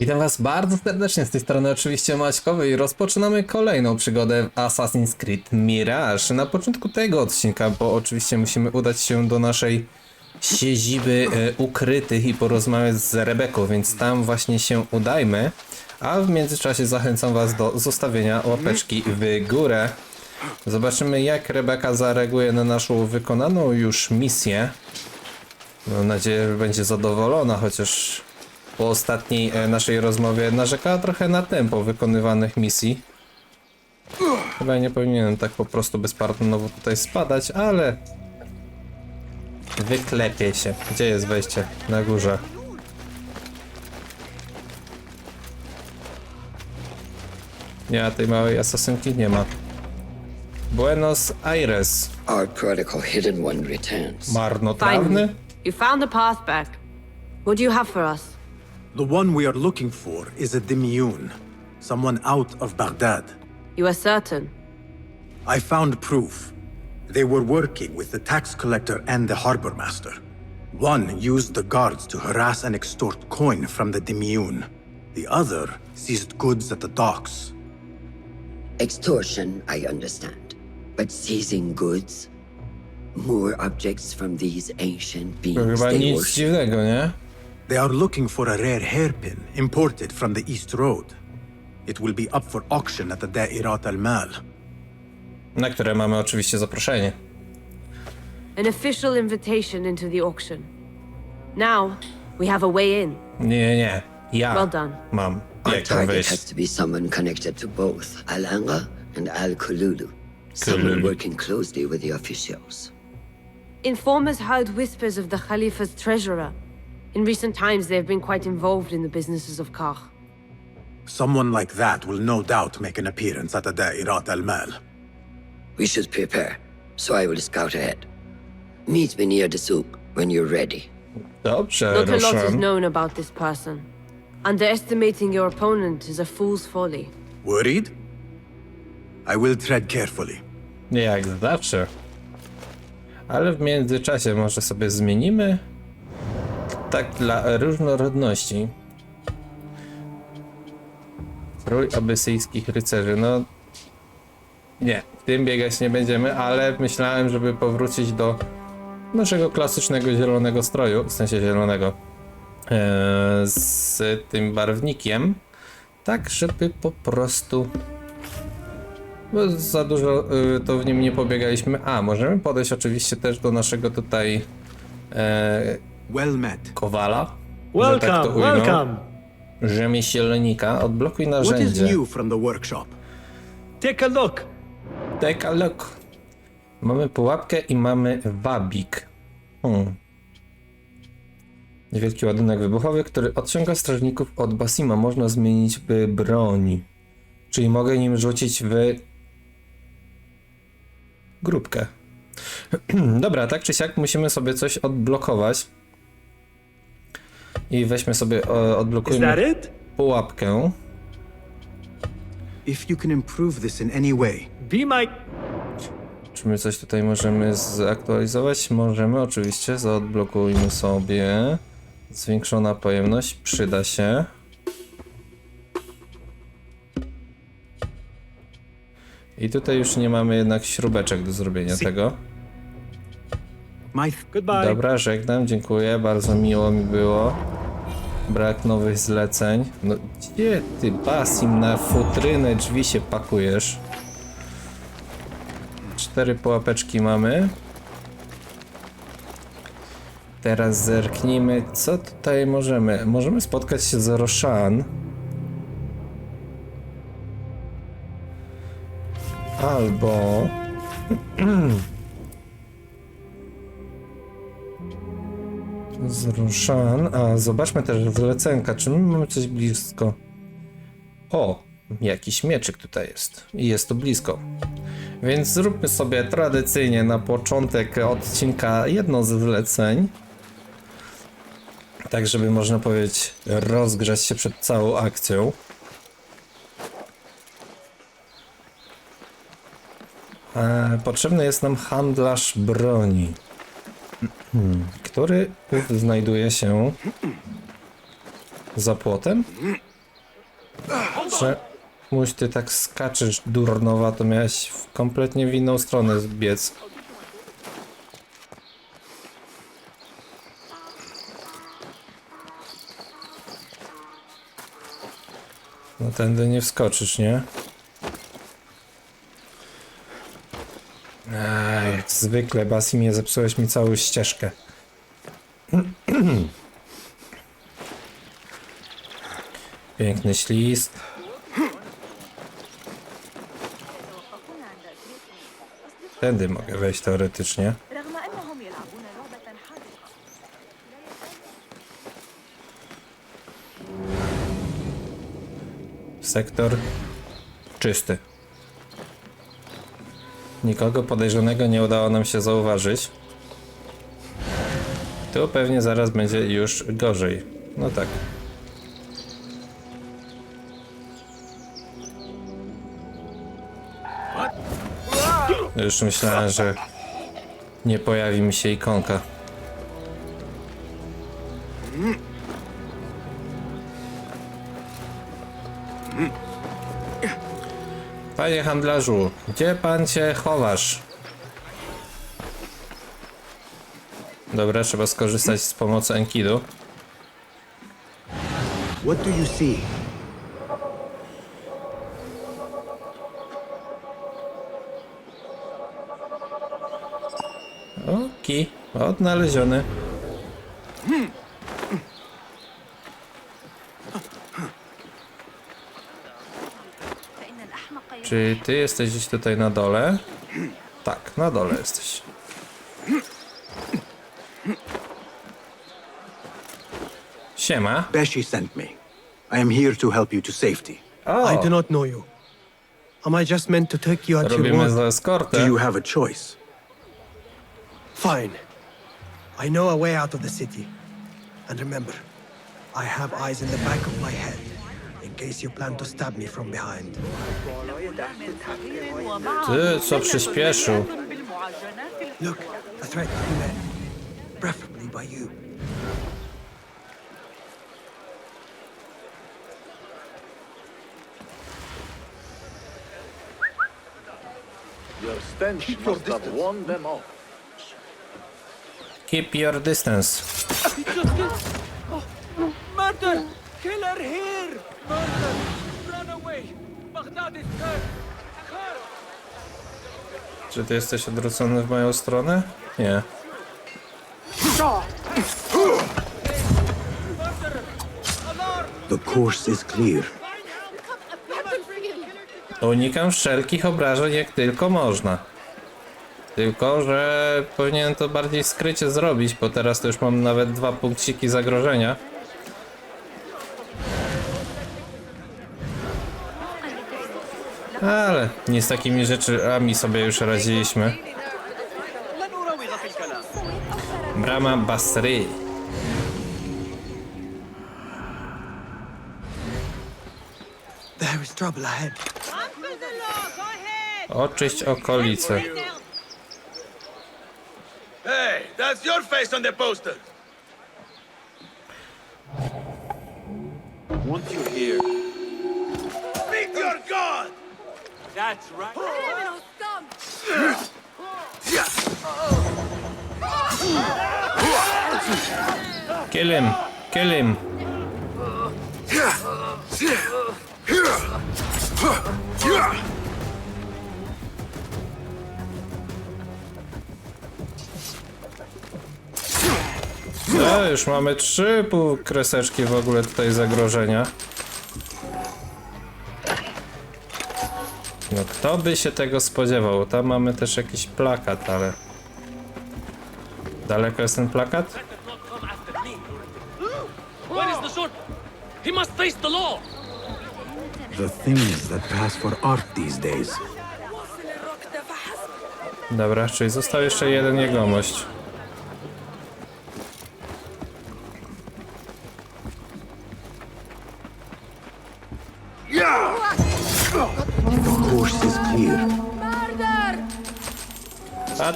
Witam was bardzo serdecznie, z tej strony oczywiście Maćkowy i rozpoczynamy kolejną przygodę w Assassin's Creed Mirage. Na początku tego odcinka, bo oczywiście musimy udać się do naszej siedziby e, ukrytych i porozmawiać z Rebeką, więc tam właśnie się udajmy. A w międzyczasie zachęcam was do zostawienia łapeczki w górę. Zobaczymy jak Rebeka zareaguje na naszą wykonaną już misję. Mam nadzieję, że będzie zadowolona, chociaż po ostatniej e, naszej rozmowie narzekała trochę na tempo wykonywanych misji. Chyba nie powinienem tak po prostu bezpardonowo tutaj spadać, ale... Wyklepię się. Gdzie jest wejście? Na górze. Nie, tej małej asasynki nie ma. Buenos Aires. Our protocol hidden one returns. Marnotrawny? You found the path back. What do you have for us? The one we are looking for is a Dimiyun, someone out of Baghdad. You are certain. I found proof. They were working with the tax collector and the harbor master. One used the guards to harass and extort coin from the Dimiyun. The other seized goods at the docks. Extortion, I understand. But seizing goods? More objects from these ancient To beings chyba they nic dziwnego, nie? They are looking for a rare hairpin imported from the East Road. It will be up for auction at the Da'irat al-Mal. Na które mamy oczywiście zaproszenie. An official invitation into the auction. Now, we have a way in. Nie, nie, nie. Ja Well done. mam. Our Jak tam target has wejść? to be someone connected to both Al-Anga and Al-Kululu. Someone Kululu. working closely with the officials. Informers heard whispers of the Khalifa's treasurer. In recent times, they have been quite involved in the businesses of Kach. Someone like that will no doubt make an appearance at the Da'irat al-Mal. We should prepare, so I will scout ahead. Meet me near the souk when you're ready. Dobrze, Not a lot is ruszam. known about this person. Underestimating your opponent is a fool's folly. Worried? I will tread carefully. Yeah, Jak zawsze. Ale w międzyczasie może sobie zmienimy. Tak dla różnorodności. Rój abysyjskich rycerzy. No. Nie, tym biegać nie będziemy, ale myślałem, żeby powrócić do naszego klasycznego zielonego stroju, w sensie zielonego. e, z tym barwnikiem. Tak, żeby po prostu bo za dużo y, to w nim nie pobiegaliśmy. A, możemy podejść oczywiście też do naszego tutaj e, Well met. kowala. że tak to Welcome, ujmę. welcome. Rzemieślnika. Odblokuj What is narzędzie. new from the workshop? Take a look. Take a look. Mamy pułapkę i mamy wabik. Hmm. Niewielki ładunek wybuchowy, który odciąga strażników od Basima. Można zmienić w broń. Czyli mogę nim rzucić w grupkę. Dobra, tak czy siak musimy sobie coś odblokować. I weźmy sobie, o, Is that odblokujmy it? pułapkę. If you can improve this in any way, Be my. Czy my coś tutaj możemy zaktualizować? Możemy, oczywiście. Zaodblokujmy sobie. Zwiększona pojemność przyda się. I tutaj już nie mamy jednak śrubeczek do zrobienia tego. My Goodbye. Dobra, żegnam, dziękuję, bardzo miło mi było. Brak nowych zleceń. No gdzie ty, Basim, na futrynę drzwi się pakujesz? Cztery pułapeczki mamy. Teraz zerknijmy, co tutaj możemy. Możemy spotkać się z Roshan. Albo... z. A zobaczmy też zlecenka. Czy my mamy coś blisko? O, jakiś mieczyk tutaj jest. I jest to blisko. Więc zróbmy sobie tradycyjnie na początek odcinka jedno z zleceń. Tak, żeby można powiedzieć, rozgrzać się przed całą akcją. E, potrzebny jest nam handlarz broni który znajduje się za płotem. Czemuś ty tak skaczesz durnowa, to miałeś w kompletnie w inną stronę biec. No tędy nie wskoczysz, nie? Ej, jak zwykle, Basi, mnie zepsułeś mi całą ścieżkę. Piękny ślist. Tędy mogę wejść teoretycznie. Sektor czysty. Nikogo podejrzanego nie udało nam się zauważyć. Tu pewnie zaraz będzie już gorzej. No tak. Już myślałem, że nie pojawi mi się ikonka. Panie handlarzu, gdzie pan się chowasz? Dobra, trzeba skorzystać z pomocy Enkidu. What do you see? Oki, odnaleziony. Czy ty jesteś gdzieś tutaj na dole? Tak, na dole jesteś. Siema. Beshi sent me. I am here to help you to safety. I do O, not know you. Am I just meant to take you at your robimy word? za Do eskortę. you have a choice? Fine. I know a way out of the city. And remember, I have eyes in the back of my head case you plan to stab me from behind. Ty, co przyspieszył? Look, a threat to men, preferably by you. Your stench must have warned them off. Keep your distance. Murder! Killer here! Czy ty jesteś odwrócony w moją stronę? Nie. The course is clear. Unikam wszelkich obrażeń jak tylko można. Tylko, że powinienem to bardziej skrycie zrobić, bo teraz to już mam nawet dwa punkciki zagrożenia. Ale nie z takimi rzeczami sobie już radziliśmy. Brama Basry. Oczyść okolice. Hey, that's your face on the poster. Once you're here, That's right. Kill him! Kill him! No, już mamy trzy półkreseczki w ogóle tutaj zagrożenia. Kto by się tego spodziewał? Tam mamy też jakiś plakat, ale... Daleko jest ten plakat? Where is the sword? He must face the law! The things that pass for art these days. Dobra, czyli został jeszcze jeden jegomość.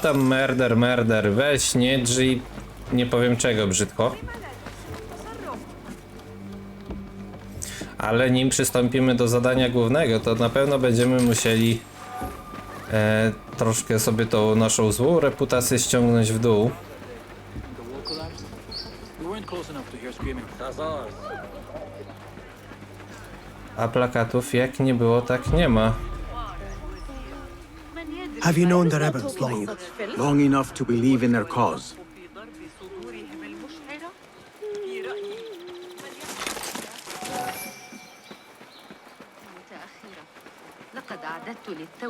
Tam merder, merder, weź, nie drzyj, nie powiem czego brzydko. Ale nim przystąpimy do zadania głównego, to na pewno będziemy musieli e, troszkę sobie tą naszą złą reputację ściągnąć w dół. A plakatów jak nie było, tak nie ma. Have you known the rebels long enough? Long enough to believe in their cause.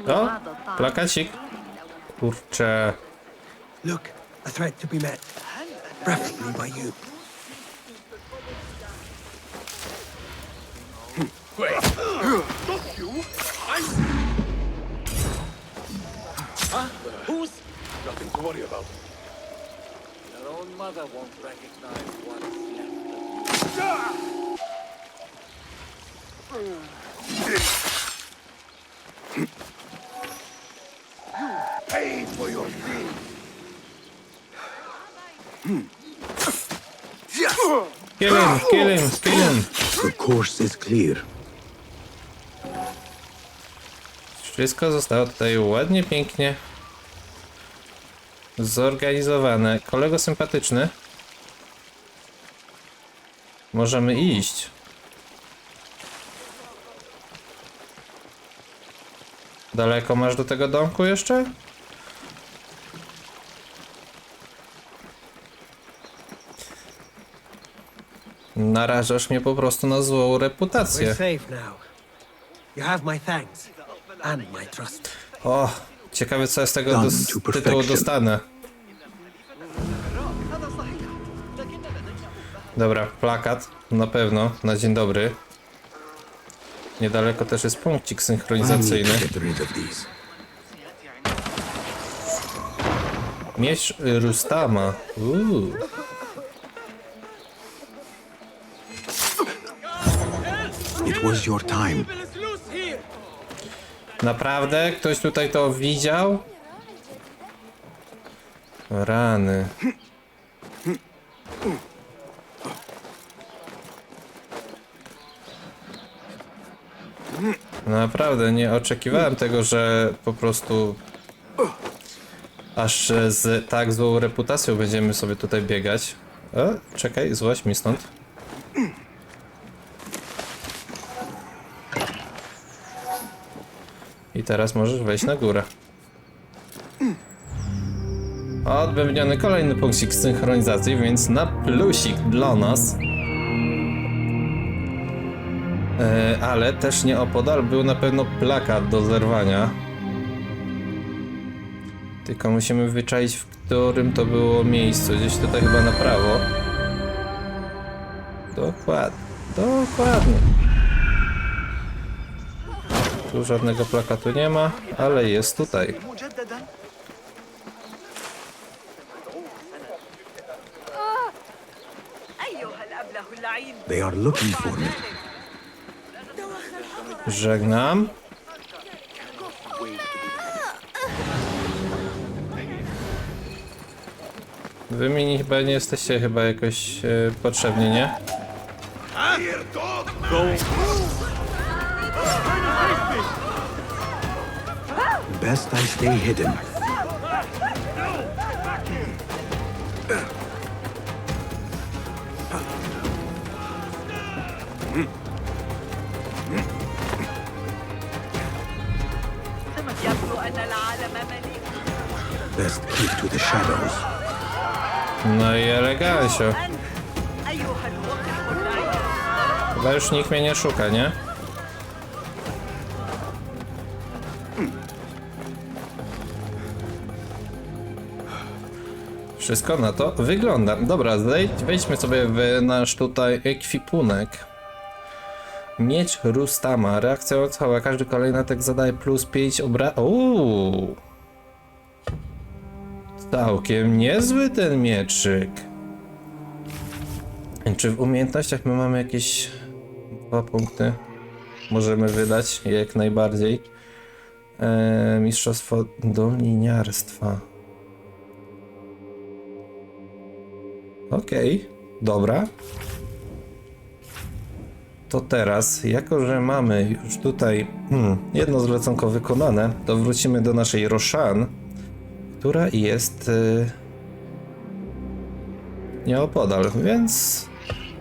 O, plakacik. Kurczę. Look, a threat to be met. rapidly by you. Wait. Nothing to worry about. Your own mother won't recognize what's left of you. Pay for your deed. Kill him, kill him, kill him. The course is clear. Wszystko zostało tutaj ładnie, pięknie zorganizowane. Kolego sympatyczny. Możemy iść. Daleko masz do tego domku jeszcze? Narażasz mnie po prostu na złą We're reputację. safe now. You have my and my trust. O, ciekawe co z tego Done dos- to tytułu perfection. dostanę. Dobra, plakat na pewno, na dzień dobry. Niedaleko też jest punkcik synchronizacyjny. Miecz Rustama. Uuu. It was your time. Naprawdę? Ktoś tutaj to widział? Rany. Naprawdę nie oczekiwałem tego, że po prostu aż z tak złą reputacją będziemy sobie tutaj biegać. E, czekaj, złaź mi stąd. I teraz możesz wejść na górę. Odbębniony kolejny punkcik synchronizacji, więc na plusik dla nas. E, ale też nieopodal był na pewno plakat do zerwania. Tylko musimy wyczaić, w którym to było miejscu. Gdzieś tutaj chyba na prawo. Dokładnie. Dokładnie. Tu żadnego plakatu nie ma, ale jest tutaj. They are looking for me. Żegnam. Wy mi chyba nie jesteście chyba jakoś e, potrzebni, nie? Best I stay hidden. Best keep to the shadows. No i elegancie. Chyba już nikt mnie nie szuka, nie? Wszystko na to wygląda. Dobra, wejdźmy sobie w nasz tutaj ekwipunek. Miecz Rustama. Reakcja cała. Każdy kolejny atak zadaje plus 5 obra... Uuu. Całkiem niezły ten mieczyk. Czy w umiejętnościach my mamy jakieś dwa punkty? Możemy wydać jak najbardziej. Eee, mistrzostwo do liniarstwa. Okej, dobra. To teraz, jako że mamy już tutaj hmm, jedno zleconko wykonane, to wrócimy do naszej Roshan, która jest y, nieopodal, więc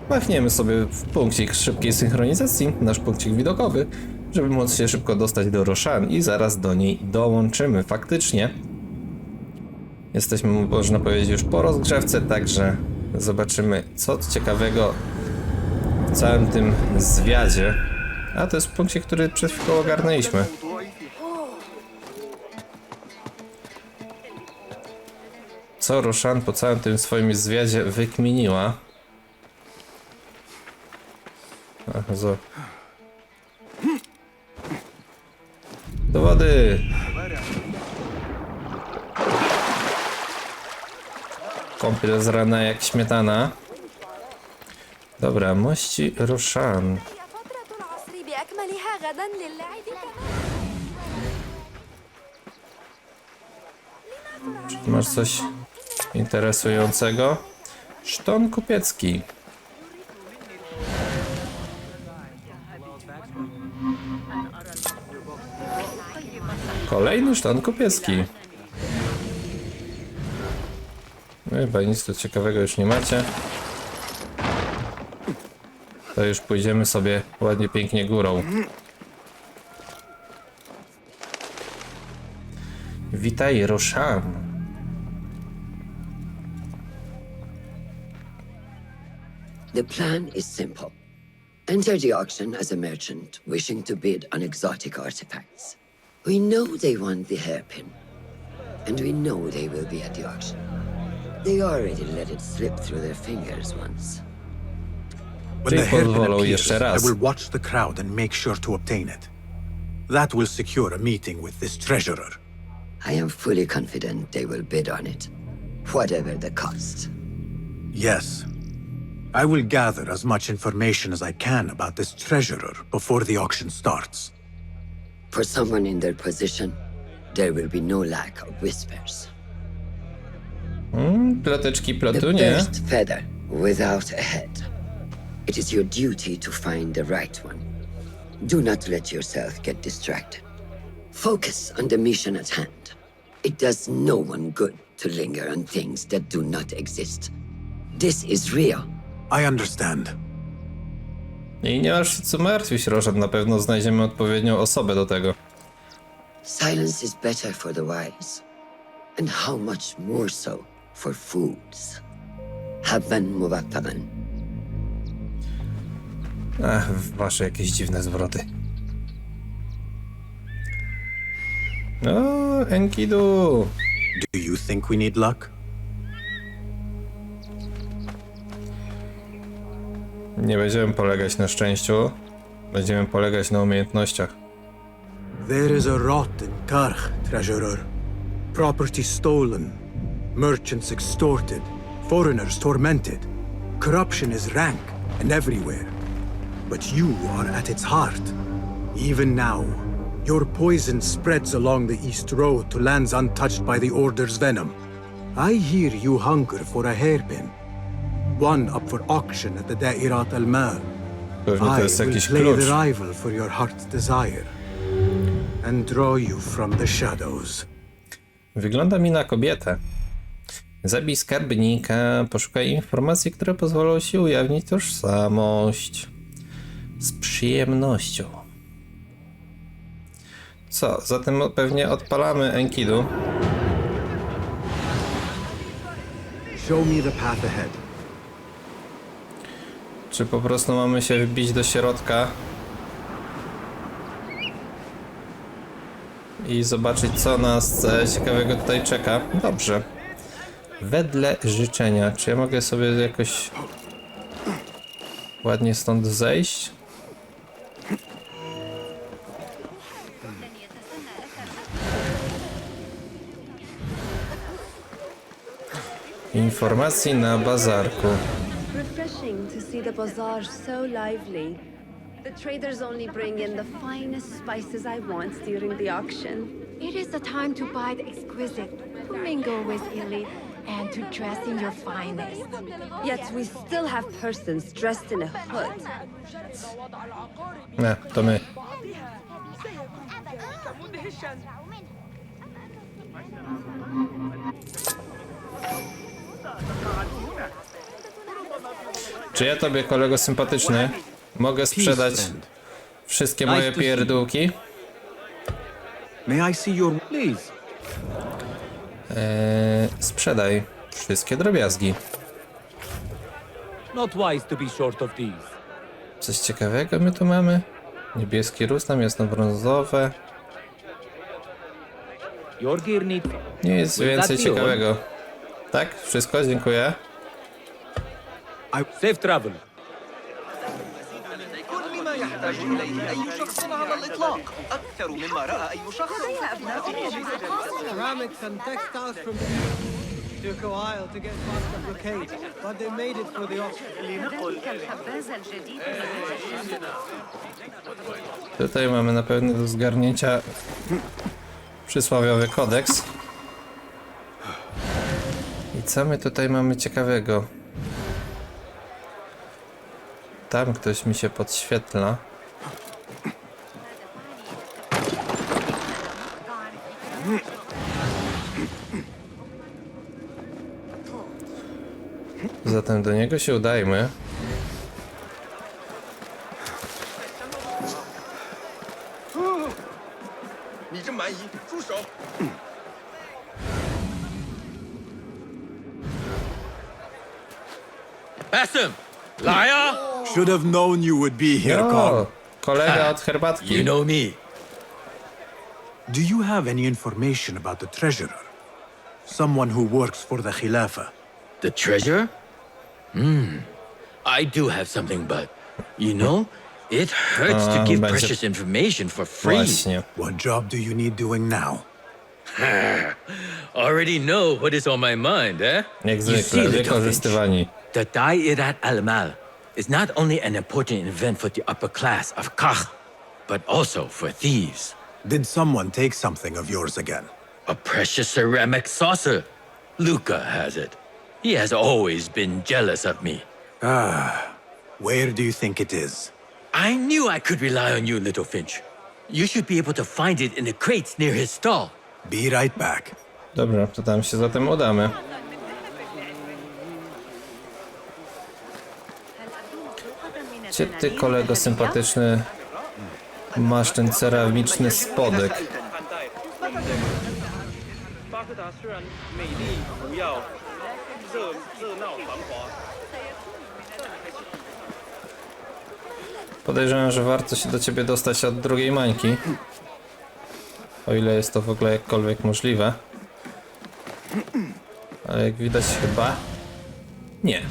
machniemy sobie w punkcik szybkiej synchronizacji, nasz punkcik widokowy, żeby móc się szybko dostać do Roshan i zaraz do niej dołączymy. Faktycznie jesteśmy, można powiedzieć, już po rozgrzewce, także zobaczymy co ciekawego w całym tym zwiadzie. A to jest punkcik, który przed chwilą ogarnęliśmy. Co Roshan po całym tym swoim zwiadzie wykminiła? Ach, zo. Do wody! Kąpiel z rana jak śmietana. Dobra, mości Roshan. Czy masz coś interesującego? Szton kupiecki. Kolejny szton kupiecki. Chyba nic tu ciekawego już nie macie. To już pójdziemy sobie ładnie, pięknie górą. Witaj, Roshan. The plan is simple. Enter the auction as a merchant wishing to bid on exotic artifacts. We know they want the hairpin, and we know they will be at the auction. They already let it slip through their fingers once. When the hairpin pozwolą appears, jeszcze I raz. will watch the crowd and make sure to obtain it. That will secure a meeting with this treasurer. I am fully confident they will bid on it, whatever the cost. Yes. I will gather as much information as I can about this treasurer before the auction starts. For someone in their position, there will be no lack of whispers. Ploteczki The plotunie. first feather without a head. It is your duty to find the right one. Do not let yourself get distracted. Focus on the mission at hand. It does no one good to linger on things that do not exist. This is real. I understand. I nie masz się co martwić, Roshan. Na pewno znajdziemy odpowiednią osobę do tego. Silence is better for the wise. And how much more so for fools. Habban mubattaban. Ach, wasze jakieś dziwne zwroty. O, Enkidu! Do you think we need luck? Nie będziemy polegać na szczęściu. Będziemy polegać na umiejętnościach. There is a rot in Karch, treasurer. Property stolen, merchants extorted, foreigners tormented. Corruption is rank and everywhere. But you are at its heart. Even now, your poison spreads along the East Road to lands untouched by the Order's venom. I hear you hunger for a hairpin. One up for auction at the Da'irat al-Mal. I will play klucz. the rival for your heart's desire and draw you from the shadows. Wygląda mi na kobietę. Zabij skarbnika, poszukaj informacji, które pozwolą ci ujawnić tożsamość. Z przyjemnością. Co, zatem pewnie odpalamy Enkidu. Show me the path ahead. Czy po prostu mamy się wbić do środka i zobaczyć, co nas e, ciekawego tutaj czeka? Dobrze. Wedle życzenia. Czy ja mogę sobie jakoś ładnie stąd zejść? Informacji na bazarku. Refreshing to see the bazaar so lively. The traders only bring in the finest spices I want during the auction. It is the time to buy the exquisite Flamingo with elite and to dress in your finest. Yet we still have persons dressed in a hood. Nie, to my. Czy ja tobie, kolego sympatyczny, mogę sprzedać wszystkie moje pierdółki? May I see your... Please. Eee, sprzedaj wszystkie drobiazgi. Not wise to be short of these. Coś ciekawego my tu mamy? Niebieski rustam, jasno-brązowe. Your gear needs... Nie jest Will that więcej ciekawego. Tak? Wszystko? Dziękuję. Safe travel. كل ما يحتاج إليه أي شخص على الإطلاق أكثر مما رأى أي شخص Ceramics and textiles from the east. Took a while to get past the blockade, but they made it for the auction. Tutaj mamy na pewno do zgarnięcia przysłowiowy kodeks. I co my tutaj mamy ciekawego? Tam ktoś mi się podświetla. Zatem do niego się udajmy. Bassem! Liar! Should have known you would be here, kolega od herbatki. You know me. Do you have any information about the treasurer? Someone who works for the Khilafah. The treasure? Hmm. I do have something, but you know, it hurts to Um, give będzie- precious information for free. Właśnie. What job do you need doing now? Already know what is on my mind, eh? Jak You zwykle, see, little wykorzystywani. The Da'irat al-Mal is not only an important event for the upper class of Kach, but also for thieves. Did someone take something of yours again? A precious ceramic saucer. Luca has it. He has always been jealous of me. Where do you think it is? I knew I could rely on you, little Finch. You should be able to find it in the crates near his stall. Be right back. Dobra, to tam się zatem udamy. Gdzie ty, kolego sympatyczny, masz ten ceramiczny spodek? 热热闹繁华， Podejrzewam, że warto się do ciebie dostać od drugiej mańki. O ile jest to w ogóle jakkolwiek możliwe. Ale jak widać chyba... Nie.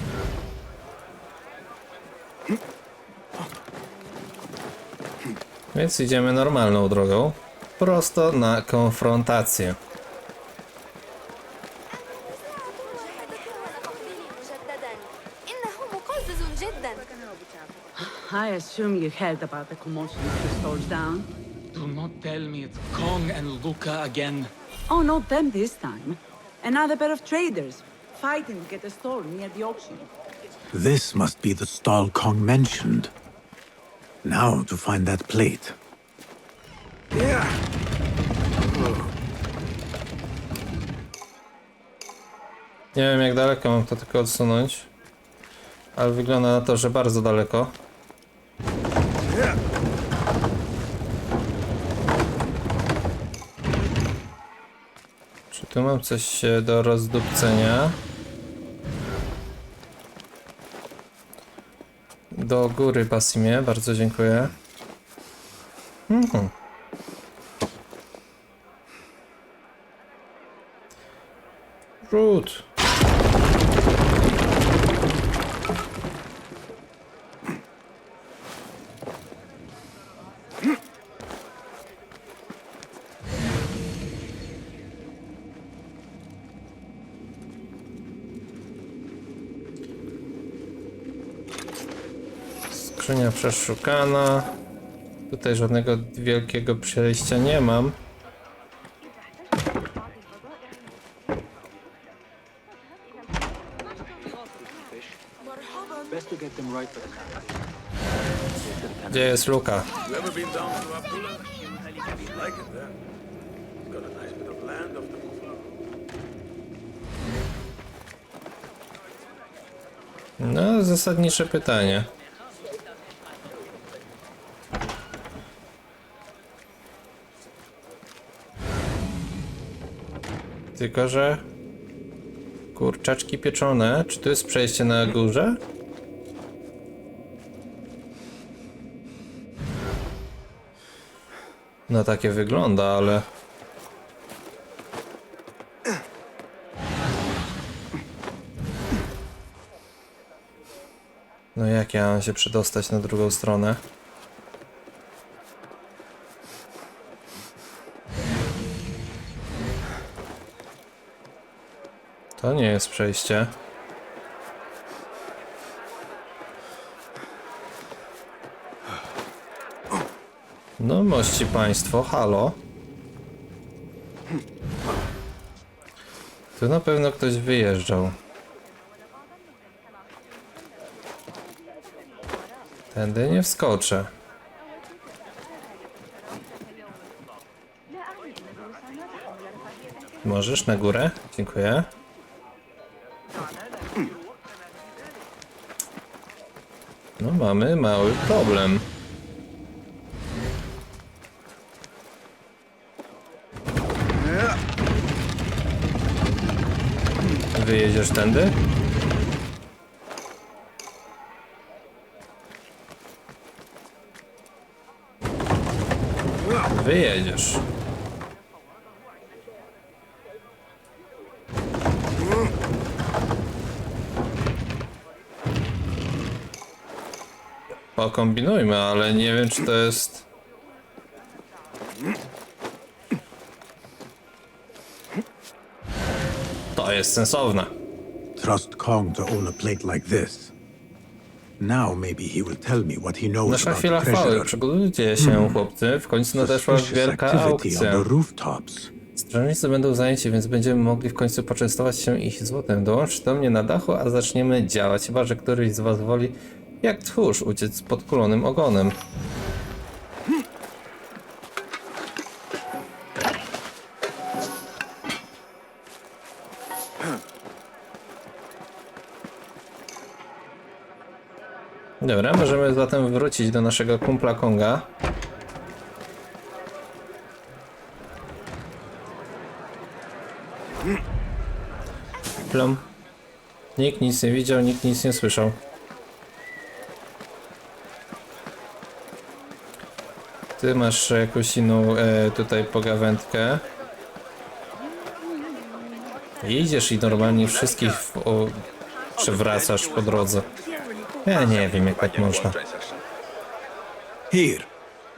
Więc idziemy normalną drogą. Prosto na konfrontację. Assume you heard about the commotion the stores down. Do not tell me it's Kong and Luca again. Oh, not them this time. Another pair of traders fighting to get a store near the auction. This must be the stall Kong mentioned. Now to find that plate. Nie wiem jak daleko mam to tylko odsunąć. Ale wygląda na to, że bardzo daleko. Czy tu mam coś do rozdupcenia? Do góry Basimie, bardzo dziękuję. Mhm. Rzut. Przeszukana. Tutaj żadnego wielkiego przejścia nie mam. Gdzie jest Luka? You ever been Tylko, że... Kurczaczki pieczone. Czy tu jest przejście na górze? No takie wygląda, ale... No jak ja mam się przedostać na drugą stronę? To nie jest przejście. No mości państwo, halo. Tu na pewno ktoś wyjeżdżał. Tędy nie wskoczę. Możesz na górę? Dziękuję. Mamy mały problem. Wyjedziesz tędy? Wyjedziesz. Pokombinujmy, ale nie wiem czy to jest... To jest sensowne. Trust Kong to own a plate like this. Now maybe he will tell me what he knows Nasza about chwila the chwały, treasure. przygotujcie się chłopcy, w końcu nadeszła Suspicious wielka activity aukcja. on the rooftops. Strażnicy będą zajęci, więc będziemy mogli w końcu poczęstować się ich złotem. Dołącz do mnie na dachu, a zaczniemy działać, chyba że któryś z was woli jak tchórz uciec z podkulonym ogonem. Dobra, możemy zatem wrócić do naszego kumpla Konga. Plum. Nikt nic nie widział, nikt nic nie słyszał. Ty masz jakąś inną e, tutaj pogawędkę. Idziesz i normalnie wszystkich w, o, przewracasz po drodze. Ja nie wiem jak tak można. Here,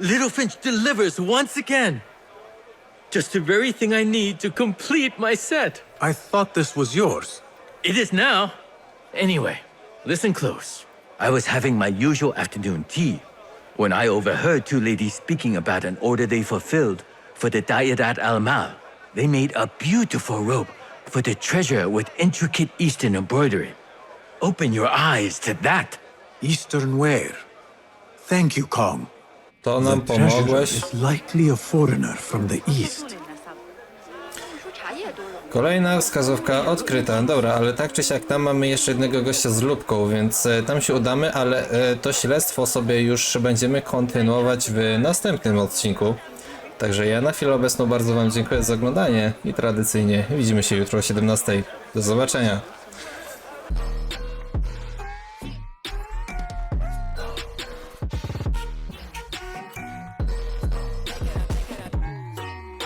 Littlefinch delivers once again. Just the very thing I need to complete my set. I thought this was yours. It is now. Anyway, listen close. I was having my usual afternoon tea when I overheard two ladies speaking about an order they fulfilled for the Diadat Al Mal. They made a beautiful robe for the treasure with intricate Eastern embroidery. Open your eyes to that. Eastern wear. Thank you, Kong. To nam the treasurer pomogłeś. is likely a foreigner from the east. Kolejna wskazówka odkryta. Dobra, ale tak czy siak tam mamy jeszcze jednego gościa z lubką, więc e, tam się udamy, ale e, to śledztwo sobie już będziemy kontynuować w następnym odcinku. Także ja na chwilę obecną bardzo Wam dziękuję za oglądanie i tradycyjnie widzimy się jutro o 17. Do zobaczenia.